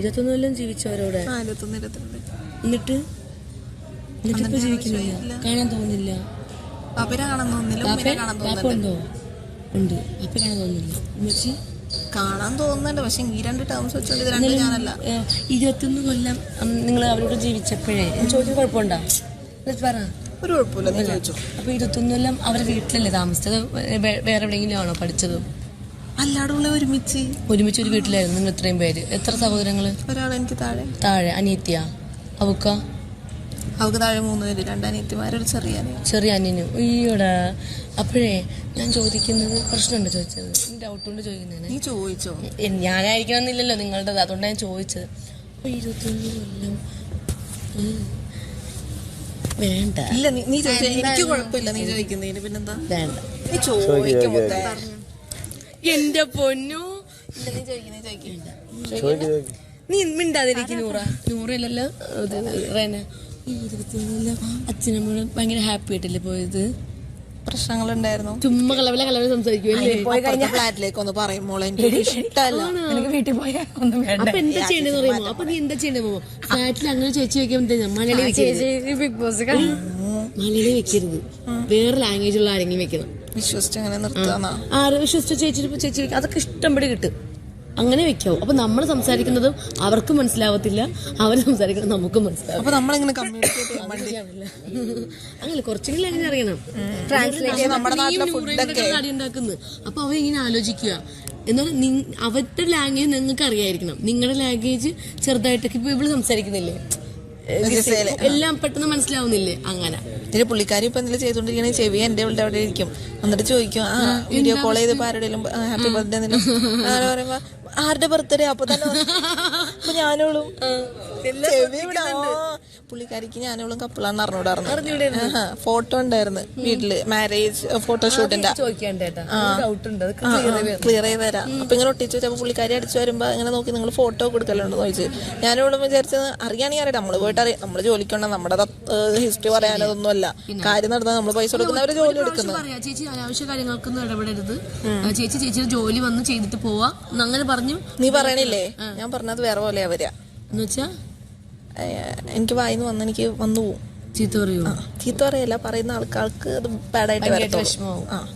ഇരുപത്തൊന്ന് കൊല്ലം ജീവിച്ചവരോടെ ആ ഇരുപത്തൊന്ന് ഇരുപത്തിരണ്ട്. എന്നിട്ട്? എന്നിട്ട് ഇപ്പൊ ജീവിക്കുന്നില്ല. കാണാൻ തോന്നുന്നില്ല. പാപ്പനെ കാണാൻ തോന്നുന്നില്ല കാണാൻ പാപ്പ തോന്നുന്നുണ്ട് ഉണ്ടോ? ഉണ്ട്. അപ്പൊ കാണാൻ തോന്നുന്നില്ല. ഉമ്മച്ചി? കാണാൻ തോന്നുന്നുണ്ട്. പക്ഷെ ഈ രണ്ട് ടേംസ് വെച്ചോണ്ട് ഇത് രണ്ടും ഞാനല്ല. ഇരുപത്തൊന്ന് കൊല്ലം നിങ്ങൾ അവരോട് ജീവിച്ചപ്പോഴേ. ചോദിച്ചു കുഴപ്പമുണ്ടോ? എന്നിട്ട് പറ. ഒരു കുഴപ്പമില്ല അപ്പൊ ഇരുപത്തൊന്ന് കൊല്ലം അവരുടെ വീട്ടിലല്ലേ താമസിച്ചത്? വേറെ എവിടെയെങ്കിലും ആണോ പഠിച്ചത്? അല്ലാടുള്ള ഒരുമിച്ച്. ഒരുമിച്ച് ഒരു വീട്ടിലായിരുന്നു നിങ്ങൾ ഇത്രയും പേര്. എത്ര സഹോദരങ്ങൾ? ഒരാൾ എനിക്ക് താഴെ. താഴെ. അനിയത്തിയ? അവക്ക? അവക്ക് താഴെ മൂന്ന് പേര്. രണ്ടനിയത്തിമാരൊരു ചെറിയ അനിയൻ. ചെറിയ അനിയനും. അയ്യോടാ. അപ്പോഴേ ഞാൻ ചോദിക്കുന്നത് പ്രശ്നമുണ്ട് ചോദിച്ചത്? ഡൗട്ട് കൊണ്ട് ചോദിക്കുന്നതാണ് നീ ചോദിച്ചോ? ഞാനായിരിക്കണമെന്നില്ലല്ലോ നിങ്ങളുടേത്. അതുകൊണ്ടാണ് ഞാൻ ചോദിച്ചത്. അപ്പൊ ഇരുപത്തൊന്ന് കൊല്ലം. വേണ്ട. ഇല്ല നീ ചോദിച്ചു. എനിക്ക് കുഴപ്പമില്ല നീ ചോദിക്കുന്നതിന്. പിന്നെന്താ? വേണ്ട. നീ ചോദിക്കും. എന്റെ പൊന്നു. നീ മിണ്ടാതിരിക്കും നൂറ. നൂറല്ലല്ലോ? ഇത് റേന ഈ ഭയങ്കര ഹാപ്പി ആയിട്ടല്ലേ പോയത്? പ്രശ്നങ്ങളുണ്ടായിരുന്നു. ചുമ്മാ കലവല കലവല സംസാരിക്കും പോയി കഴിഞ്ഞ ഫ്ലാറ്റിലേക്ക് ഒന്ന് പറയും മോളെ എനിക്ക് ഇഷ്ടമല്ല എനിക്ക് വീട്ടിൽ പോയാൽ ഒന്നും വേണ്ട. അപ്പൊ എന്താ ചെയ്യണ്ടെന്ന് പറയുമോ അപ്പൊ നീ എന്താ ചെയ്യണ്ടേ ഫ്ലാറ്റിൽ അങ്ങനെ ചേച്ചി മലയാളി വെക്കരുത്. ബിഗ് ബോസ് മലയാളി വെക്കരുത്. വേറെ ലാംഗ്വേജ് ഉള്ള ആരെങ്കിലും വെക്കണം. വിശ്വസിച്ച് അങ്ങനെ നിർത്താന്നാ. ആരെ വിശ്വസിച്ച ചേച്ചി ഇപ്പൊ ചേച്ചി വെക്ക- അതൊക്കെ ഇഷ്ടംപടി കിട്ടും. അങ്ങനെ വെക്കാവും അപ്പൊ നമ്മൾ സംസാരിക്കുന്നതും അവർക്ക് മനസ്സിലാവത്തില്ല അവർ സംസാരിക്കുന്നത് നമുക്കും മനസ്സിലാവും അപ്പൊ നമ്മളിങ്ങനെ കമ്മ്യൂണിക്കേറ്റ് ചെയ്യാൻ വേണ്ടി. അങ്ങനെ കുറച്ചെങ്കിലും അങ്ങനെ അറിയണം. കടി ഉണ്ടാക്കുന്നത് അപ്പൊ അവ ഇങ്ങനെ ആലോചിക്കുക. എന്നാൽ അവരുടെ ലാംഗ്വേജ് നിങ്ങൾക്ക് അറിയായിരിക്കണം. നിങ്ങളുടെ ലാംഗ്വേജ് ചെറുതായിട്ടൊക്കെ ഇപ്പൊ ഇവൾ സംസാരിക്കുന്നില്ലേ. എല്ലാം പെട്ടെന്ന് മനസ്സിലാവുന്നില്ലേ? അങ്ങനെ. ഇതിന് പുള്ളിക്കാരി ഇപ്പൊ എന്തെങ്കിലും ചെയ്തോണ്ടിരിക്കണേ ചെവി എന്റെ ഇവിടെ അവിടെ ഇരിക്കും. എന്നിട്ട് ചോദിക്കും ആ വീഡിയോ കോൾ ചെയ്തപ്പോ ആരുടെയും ഹാപ്പി ബർത്ത്ഡേ അങ്ങനെ പറയുമ്പോ ആരുടെ ബർത്ത്ഡേ അപ്പൊ തന്നെ അപ്പൊ പുള്ളിക്കാരിക്ക് ഞാനോളും കപ്പിളാന്ന് അറിഞ്ഞൂടായിരുന്നു. ഫോട്ടോ ഉണ്ടായിരുന്നു വീട്ടിൽ. മാരേജ് ഫോട്ടോഷൂട്ടിന്റെ ക്ലിയർ ചെയ്ത് തരാം അപ്പൊ ഇങ്ങനെ ഒട്ടിച്ചു വെച്ചപ്പോ പുള്ളിക്കാരി അടിച്ചു വരുമ്പോ ഇങ്ങനെ നോക്കി നിങ്ങൾ ഫോട്ടോ കൊടുക്കലുണ്ടോ ചോദിച്ചു. ഞാനിവിടെ വിചാരിച്ചത് അറിയാണെങ്കിൽ അറിയാം. നമ്മൾ പോയിട്ട് അറിയാം. നമ്മൾ ജോലിക്കൊണ്ട നമ്മുടെ ഹിസ്റ്ററി പറയാനതൊന്നും അല്ല കാര്യം നടന്നാൽ നമ്മൾ പൈസ കൊടുക്കുന്നവര് ജോലി എടുക്കുന്നത് പറയാ. ചേച്ചി അനാവശ്യ കാര്യങ്ങൾക്കൊന്നും ഇടപെടരുത്. ചേച്ചി ചേച്ചിയുടെ ജോലി വന്ന് ചെയ്തിട്ട് പോവാ. അങ്ങനെ പറഞ്ഞു നീ പറയണില്ലേ? ഞാൻ പറഞ്ഞത് വേറെ പോലെയാ വരിക. എന്ന് വെച്ചാ ഏഹ് എനിക്ക് വായിന്ന് വന്ന് എനിക്ക് വന്നു പോവും. ചീത്ത പറയൂ ചീത്ത പറയല്ല. പറയുന്ന ആൾക്കാർക്ക് അത് ബാഡായിട്ട് വരത്തുള്ളൂ. ആ.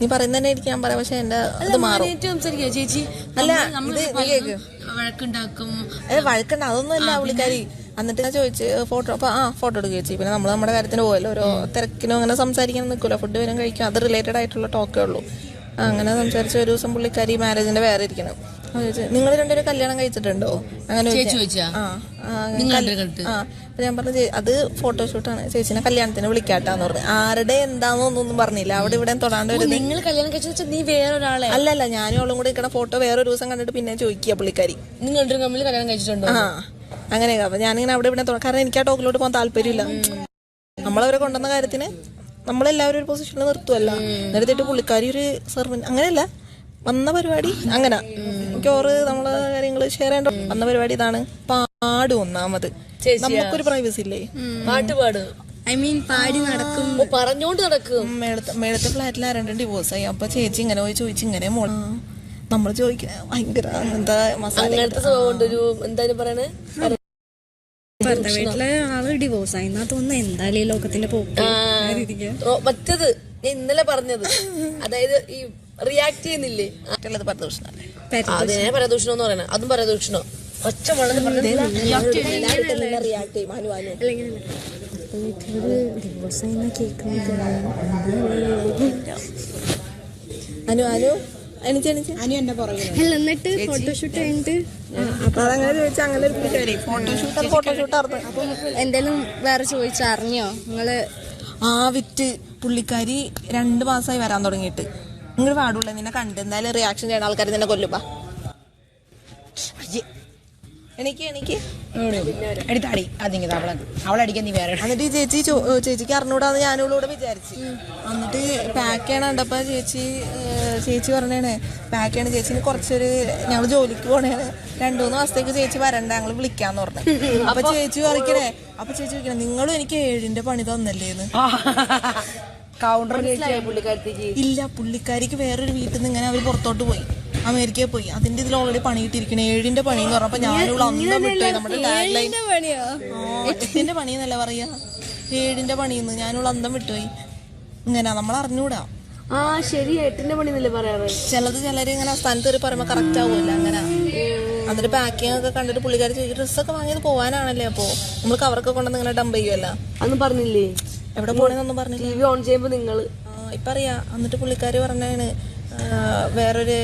നീ പറയുന്ന തന്നെ എനിക്ക് ഞാൻ പറയാം. പക്ഷെ എന്റെ അത് മാറും. ചേച്ചി അല്ല. വഴക്കുണ്ടാക്കും. വഴക്കണ്ട. അതൊന്നും അല്ല പുള്ളിക്കാരി. എന്നിട്ട് ഞാൻ ചോദിച്ചു ഫോട്ടോ അപ്പൊ ആ ഫോട്ടോ എടുക്കുക ചേച്ചി. പിന്നെ നമ്മൾ നമ്മുടെ കാര്യത്തിന് പോയല്ലോ ഓരോ തിരക്കിനും അങ്ങനെ സംസാരിക്കാൻ നിൽക്കില്ല ഫുഡ് വരും കഴിക്കും. അത് റിലേറ്റഡ് ആയിട്ടുള്ള ടോക്കേ ഉള്ളൂ. അങ്ങനെ സംസാരിച്ച ഒരു ദിവസം പുള്ളിക്കാരി മാരേജിന്റെ വേറെ ഇരിക്കണം. നിങ്ങൾ രണ്ടുപേരും കല്യാണം കഴിച്ചിട്ടുണ്ടോ? അങ്ങനെ ചോദിച്ചു. ആ അപ്പൊ ഞാൻ പറഞ്ഞു "ചേ- അത് ഫോട്ടോഷൂട്ടാണ് ചേച്ചിനെ കല്യാണത്തിന് വിളിക്കാട്ടാന്ന് പറഞ്ഞു. ആരുടെ എന്താന്നൊന്നും പറഞ്ഞില്ല. അവിടെ ഇവിടെ തൊടാണ്ട് നിങ്ങൾ കല്യാണം കഴിച്ചു നീ വേറൊരാളെ? അല്ലല്ല ഞാനും അവളും കൂടെ ഇരിക്കണ ഫോട്ടോ വേറൊരു ദിവസം കണ്ടിട്ട് പിന്നെ ചോദിക്കുക പുള്ളിക്കാരി. നിങ്ങൾ തമ്മിൽ കല്യാണം കഴിച്ചിട്ടുണ്ടോ? ആ അങ്ങനെ അപ്പൊ ഞാനിങ്ങനെ അവിടെ ഇവിടെ കാരണം എനിക്ക് ആ ടോക്കിലോട്ട് പോകാൻ താല്പര്യമില്ല. നമ്മളവരെ കൊണ്ടുവന്ന കാര്യത്തിന് നമ്മളെല്ലാവരും ഒരു പൊസിഷനിൽ നിർത്തുമല്ല നേരത്തെ പുള്ളിക്കാരി ഒരു സെർവൻ അങ്ങനെയല്ല. വന്ന പരിപാടി അങ്ങനെ. മിക്കവാറ് നമ്മളെ കാര്യങ്ങൾ ഷെയർ ചെയ്യേണ്ട വന്ന പരിപാടി ഇതാണ്. പാടും ഒന്നാമത്. നമുക്കൊരു പ്രൈവസി ഇല്ലേ? പാട്ട് പാടും ഐ മീൻ പാടി നടക്കും. പറഞ്ഞോണ്ട് നടക്കും. മേളത്തെ മേളത്തെ ഫ്ലാറ്റിൽ ആരണ്ടും ഡിവോഴ്സ് ആയി. അപ്പൊ ചേച്ചി ഇങ്ങനെ പോയി ചോദിച്ചു ഇങ്ങനെ മോൾ നമ്മൾ ചോദിക്കുന്ന ഭയങ്കര എന്താ മസാല അങ്ങനത്തെ സ്വഭാവം ഉണ്ട്. ഒരു എന്തായാലും പറയണേ? വീട്ടിലെ ആൾ ഡിവോഴ്സ് ആയി. എന്നാ തോന്നുന്നു എന്തായാലും ഈ ലോകത്തിന്റെ പോക്ക് മറ്റത് ഞാൻ ഇന്നലെ പറഞ്ഞത്. അതായത് ഈ റിയാക്ട് ചെയ്യുന്നില്ലേ? മറ്റുള്ളത് പരദൂഷണം. അതിനെ പരദൂഷണം എന്ന് പറയണേ. അതും പരദൂഷണോ? ഒച്ച വളരെ റിയാക്ട് ചെയ്യും. അനു അനു. അനു അനു. എന്നിട്ട് ഫോട്ടോഷൂട്ട് കഴിഞ്ഞിട്ട്? എന്തേലും വേറെ ചോദിച്ചറിഞ്ഞോ നിങ്ങൾ ആ വിറ്റ് പുള്ളിക്കാരി രണ്ട് മാസമായി വരാൻ തുടങ്ങിയിട്ട്. നിങ്ങൾ പാടുള്ള നിന്നെ കണ്ട്. എന്തായാലും റിയാക്ഷൻ ചെയ്യുന്ന ആൾക്കാർ നിന്നെ കൊല്ലുപ്പാ എനിക്ക് എനിക്ക് എടുത്താടി അതിങ്ങനെ അവളെ അവളടിക്കാൻ നീ വേറെ എന്നിട്ട് ഈ ചേച്ചി ചേച്ചിക്ക് അറിഞ്ഞൂടാന്ന് ഞാനിവിടെ വിചാരിച്ചു. എന്നിട്ട് പാക്ക് ചെയ്യണ കണ്ടപ്പോ ചേച്ചി ചേച്ചി പറഞ്ഞേണേ പാക്ക് ചെയ്യണ ചേച്ചിന് കുറച്ചൊരു ഞങ്ങൾ ജോലിക്ക് പോണേണ്. രണ്ടു മൂന്ന് മാസത്തേക്ക് ചേച്ചി വരണ്ട ഞങ്ങൾ വിളിക്കാന്ന് പറഞ്ഞു. അപ്പൊ ചേച്ചി പറിക്കണേ അപ്പൊ ചേച്ചി ചോദിക്കണേ നിങ്ങളും എനിക്ക് ഏഴിന്റെ പണി തന്നല്ലേന്ന്? കൗണ്ടർ ഇല്ല പുള്ളിക്കാരിക്ക് വേറൊരു വീട്ടിൽ നിന്ന് ഇങ്ങനെ അവർ പുറത്തോട്ട് പോയി. അമേരിക്കയിൽ പോയി. അതിന്റെ ഇതിൽ ഓൾറെഡി പണി കിട്ടിയിരിക്കണേ ഏഴിന്റെ പണി എന്ന് പറഞ്ഞപ്പോ ഞാനിവിടെ അന്ന് വിട്ടുപോയി നമ്മുടെ ടാഗ് ലൈൻ എട്ടിന്റെ പണി എന്നല്ല പറയാ. ഏഴിന്റെ പണിന്ന് ഞാനിവിടെ അന്തം വിട്ടുപോയി. ഇങ്ങനെ നമ്മൾ അറിഞ്ഞൂടാ ആ ശരി എട്ടിന്റെ പണി എന്നല്ലേ പറയാറ്? ചിലത് ചിലര് ഇങ്ങനെ സ്ഥാനത്ത് കയറി പറയുമ്പോ കറക്റ്റ് ആവുമല്ലോ അങ്ങനെ. അതിന്റെ പാക്കിംഗ് ഒക്കെ കണ്ടിട്ട് പുള്ളിക്കാരി ഡ്രസ്സൊക്കെ വാങ്ങിയത് പോവാനാണല്ലേ അപ്പോ? നമ്മൾ കവറൊക്കെ കൊണ്ടുവന്ന് ഇങ്ങനെ ഡംപ് ചെയ്യുമല്ലോ അന്ന് പറഞ്ഞില്ലേ? എവിടെ പോണെന്നൊന്നും പറഞ്ഞില്ല. ടി വി ഓൺ ചെയ്യുമ്പോ നിങ്ങൾ. ആ, ഇപ്പൊ അറിയാ എന്നിട്ട് പുള്ളിക്കാര് പറഞ്ഞാണ് ആ, വേറൊരു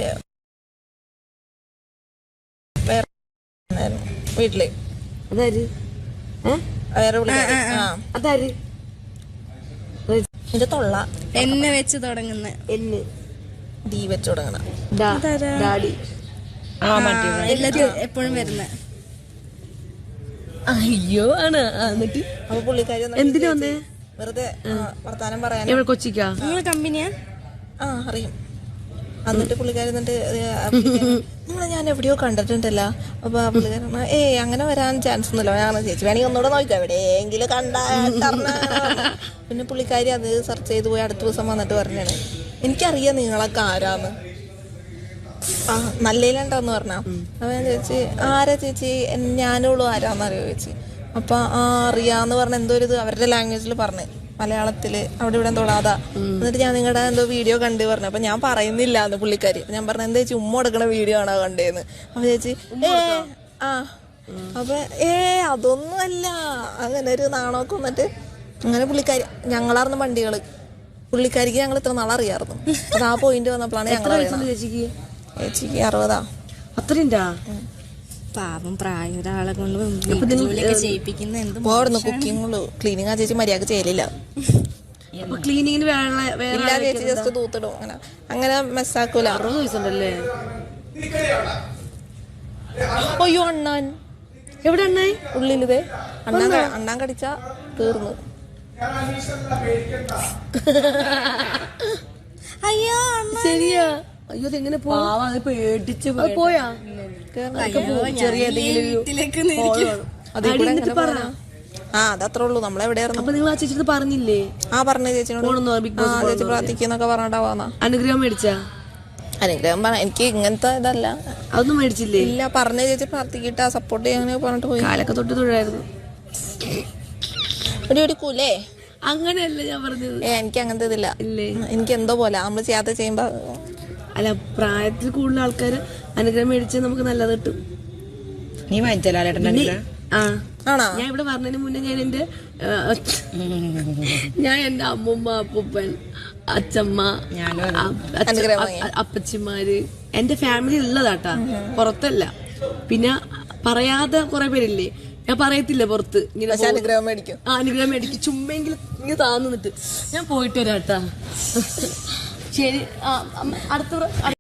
വേറെ ഉണ്ടായിരുന്നു വീട്ടിൽ. അതാര്? വേറെ പുള്ളിക്കാരി. ആ അതാര്? എന്റെ തൊള്ള. എന്നെ വെച്ച് തുടങ്ങുന്ന. എന്ന്. ഡി വെച്ച് തുടങ്ങണ. ഡാ- ഡാഡി. എല്ലാത്തിനും എപ്പോഴും വരുന്ന. അയ്യോ ആണ്. ആ, എന്നിട്ട്? അപ്പൊ പുള്ളിക്കാരി ഒന്ന് എന്തിനു വന്നേ? വെറുതെ വർത്താനം പറയാൻ എവിടെ കൊച്ചിക്കാ? നിങ്ങൾ കമ്പനിയാ? ആ അറിയും. എന്നിട്ട് പുള്ളിക്കാരി എന്നിട്ട് നിങ്ങളെ ഞാൻ എവിടെയോ കണ്ടിട്ടുണ്ടല്ലോ. അപ്പൊ ആ പുള്ളിക്കാരൻ പറഞ്ഞു, ഏയ് അങ്ങനെ വരാൻ ചാൻസ് ഒന്നുമില്ല. ഞാൻ ചേച്ചി വേണമെങ്കിൽ ഒന്നുകൂടെ നോക്കാം എവിടെയെങ്കിലും കണ്ടാ പിന്നെ പുള്ളിക്കാരി അത് സെർച്ച് ചെയ്ത് പോയി അടുത്ത ദിവസം വന്നിട്ട് പറഞ്ഞാണ് എനിക്കറിയാം നിങ്ങളൊക്കെ ആരാന്ന്. ആ നല്ലയിലുണ്ടെന്ന് പറഞ്ഞാ. അപ്പൊ ഞാൻ ചേച്ചി ആരാ ചേച്ചി? ഞാനുള്ളൂ ആരാന്നറിയോ? ചേച്ചി അപ്പൊ ആ അറിയാന്ന് പറഞ്ഞ എന്തോ ഒരു ഇത് അവരുടെ ലാംഗ്വേജിൽ പറഞ്ഞു. മലയാളത്തിൽ. അവിടെ ഇവിടെ തൊടാതാ. എന്നിട്ട് ഞാൻ നിങ്ങളുടെ എന്തോ വീഡിയോ കണ്ട് പറഞ്ഞു. അപ്പൊ ഞാൻ പറയുന്നില്ല എന്ന് പുള്ളിക്കാരി. ഞാൻ പറഞ്ഞു എന്താ ചേച്ചി ഉമ്മ കൊടുക്കണ വീഡിയോ ആണോ കണ്ടേന്ന്? അപ്പൊ ചേച്ചി ഏ ആ. അപ്പൊ ഏ അതൊന്നും അല്ല. അങ്ങനെ ഒരു നാണമൊക്കെ വന്നിട്ട് അങ്ങനെ പുള്ളിക്കാരി ഞങ്ങളായിരുന്നു വണ്ടികൾ. പുള്ളിക്കാരിക്ക് ഞങ്ങൾ ഇത്ര നാളെ അറിയാമായിരുന്നു അത് ആ പോയിന്റ് വന്നപ്പോഴാണ് ഞങ്ങൾ ചേച്ചിക്ക്? ചേച്ചിക്ക് അറുപതാ. അത്രയുണ്ടാ? പാവം പ്രായ ഒരാളെ കൊണ്ട് വീട്ടുജോലിയൊക്കെ ചെയ്യിപ്പിക്കുന്ന എന്ത് പോടുന്നു കുക്കിങ്ങുള്ളൂ ക്ലീനിങ് ആ ചേച്ചി മര്യാദയ്ക്ക് ചെയ്യലില്ല. അപ്പൊ ക്ലീനിങ്ങിന് ഇല്ല ചേച്ചി ജസ്റ്റ് തൂത്തിടും. അങ്ങനെ അങ്ങനെ മെസ്സാക്കൂല അറുപത് വയസ്സുണ്ടല്ലേ? അയ്യോ അണ്ണാൻ. എവിടെ അണ്ണായി ഉള്ളിലിതേ. അണ്ണാൻ അണ്ണാൻ കടിച്ച തീർന്നു. അയ്യോ ശരിയാ. അയ്യോ അതെങ്ങനെ പോവാ പേടിച്ച് പോയാ. ചെറിയ പോകാനാ? ആ അതത്രേ ഉള്ളൂ. നമ്മളെവിടെയായിരുന്നു? അപ്പൊ നിങ്ങൾ ആ ചേച്ചിട്ട് പറഞ്ഞില്ലേ? ആ പറഞ്ഞ ചേച്ചിനോട്. ബിഗ് ആ ബോസ് ചേച്ചി പ്രാർത്ഥിക്കുന്നൊക്കെ പറഞ്ഞിട്ടാവാന്നാ അനുഗ്രഹം മേടിച്ചാ? അനുഗ്രഹം പറ എനിക്ക് ഇങ്ങനത്തെ ഇതല്ല. അതൊന്നും മേടിച്ചില്ലേ? ഇല്ല പറഞ്ഞ ചേച്ചി പ്രാർത്ഥിക്കിട്ടാ. സപ്പോർട്ട് ചെയ്യാനൊക്കെ പറഞ്ഞിട്ട് പോയി. കാലൊക്കെ തൊട്ട് തൊഴായിരുന്നു. ഒരു ഒരു കുലേ? അങ്ങനെയല്ല ഞാൻ പറഞ്ഞത്. എനിക്ക് അങ്ങനത്തെ ഇതില്ല. എനിക്ക് എന്തോ പോലെ. നമ്മൾ ചെയ്യാത്ത ചെയ്യുമ്പോ അല്ല പ്രായത്തിൽ കൂടുതൽ ആൾക്കാര് അനുഗ്രഹം മേടിച്ചാൽ നമുക്ക് നല്ലത് കിട്ടും. നീ വാങ്ങിച്ചലാലേട്ടന്റെ പിന്നെ- ആ. ആണോ? ഞാൻ ഇവിടെ പറഞ്ഞതിന് മുന്നേ ഞാൻ എന്റെ ഞാൻ എന്റെ അമ്മൂമ്മ അപ്പൂപ്പൻ അച്ഛമ്മ അപ്പച്ചിമാര് എന്റെ ഫാമിലി ഉള്ളതാട്ടാ. പുറത്തല്ല. പിന്നെ പറയാതെ കുറെ പേരില്ലേ? ഞാൻ പറയത്തില്ല പുറത്ത്. ഇങ്ങനെ അനുഗ്രഹം മേടിക്കും. ആ അനുഗ്രഹം മേടിക്കും. ചുമ്മെങ്കിലും ഇങ്ങനെ താന്നു നിട്ട് ഞാൻ പോയിട്ട് വരാട്ടാ. ശരി. അടുത്ത